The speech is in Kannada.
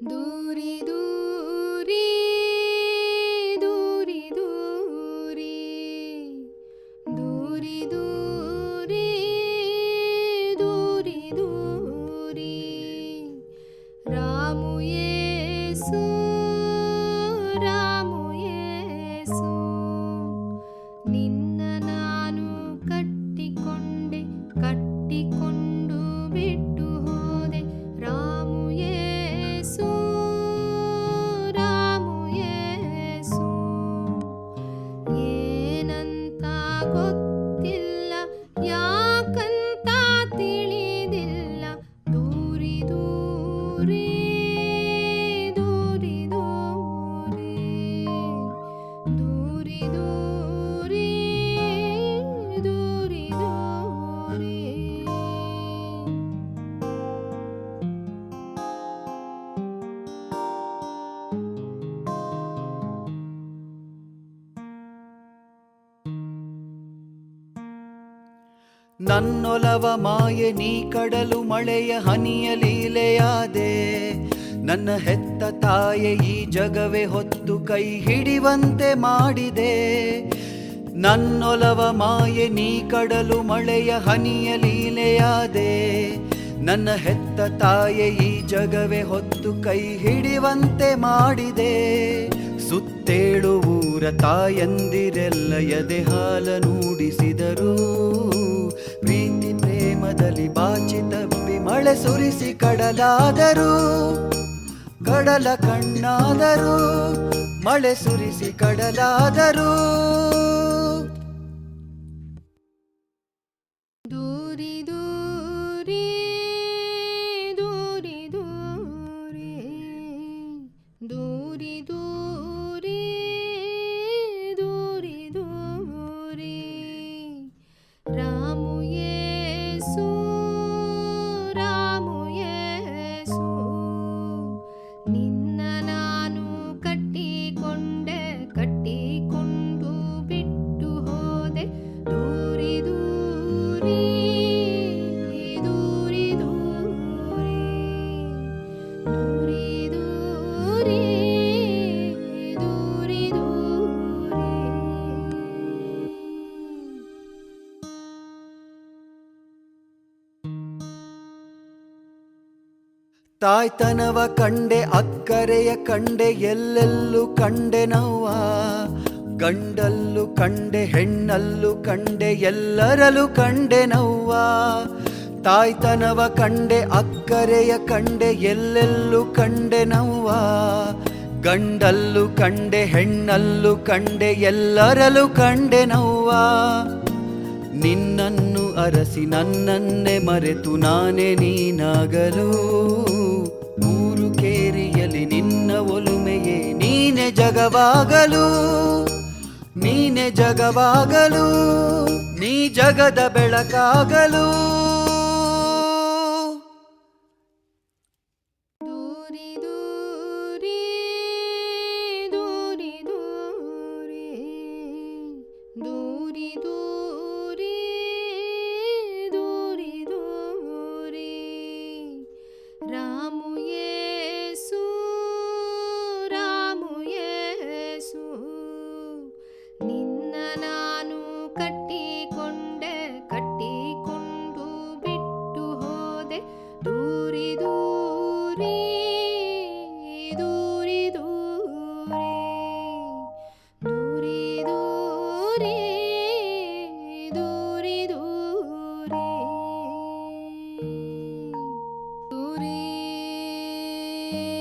duri du ನನ್ನೊಲವ ಮಾಯೆ ನೀ ಕಡಲು ಮಳೆಯ ಹನಿಯ ಲೀಲೆಯಾದೆ. ನನ್ನ ಹೆತ್ತ ತಾಯೆ ಈ ಜಗವೇ ಹೊತ್ತು ಕೈ ಹಿಡಿವಂತೆ ಮಾಡಿದೆ. ನನ್ನೊಲವ ಮಾಯೆ ನೀ ಕಡಲು ಮಳೆಯ ಹನಿಯ ಲೀಲೆಯಾದೆ. ನನ್ನ ಹೆತ್ತ ತಾಯೆ ಈ ಜಗವೇ ಹೊತ್ತು ಕೈ ಹಿಡಿವಂತೆ ಮಾಡಿದೆ. ಸುತ್ತೇಳು ಊರ ತಾಯಂದಿರೆಲ್ಲ ಎದೆ ಹಾಲ ನೂಡಿಸಿದರು. ಪ್ರೀತಿ ಪ್ರೇಮದಲ್ಲಿ ಬಾಚಿ ತಪ್ಪಿ ಮಳೆ ಸುರಿಸಿ ಕಡಲಾದರು. ಕಡಲ ಕಣ್ಣಾದರೂ ಮಳೆ ಸುರಿಸಿ ಕಡಲಾದರು. ತಾಯ್ತನವ ಕಂಡೆ, ಅಕ್ಕರೆಯ ಕಂಡೆ, ಎಲ್ಲೆಲ್ಲೂ ಕಂಡೆ ನವ್ವ. ಗಂಡಲ್ಲು ಕಂಡೆ, ಹೆಣ್ಣಲ್ಲು ಕಂಡೆ, ಎಲ್ಲರಲ್ಲೂ ಕಂಡೆ ನವ್ವ. ತಾಯ್ತನವ ಕಂಡೆ, ಅಕ್ಕರೆಯ ಕಂಡೆ, ಎಲ್ಲೆಲ್ಲೂ ಕಂಡೆ ನವ್ವ. ಗಂಡಲ್ಲು ಕಂಡೆ, ಹೆಣ್ಣಲ್ಲು ಕಂಡೆ, ಎಲ್ಲರಲ್ಲೂ ಕಂಡೆ ನವ್ವ. ನಿನ್ನನ್ನು ಅರಸಿ ನನ್ನನ್ನೇ ಮರೆತು ನಾನೇ ನೀನಾಗಲು. ಊರು ಕೇರಿಯಲಿ ನಿನ್ನ ಒಲುಮೆಯೇ ನೀನೆ ಜಗವಾಗಲು. ನೀನೆ ಜಗವಾಗಲು, ನೀ ಜಗದ ಬೆಳಕಾಗಲು. ದೂರಿ ದೂರಿ day.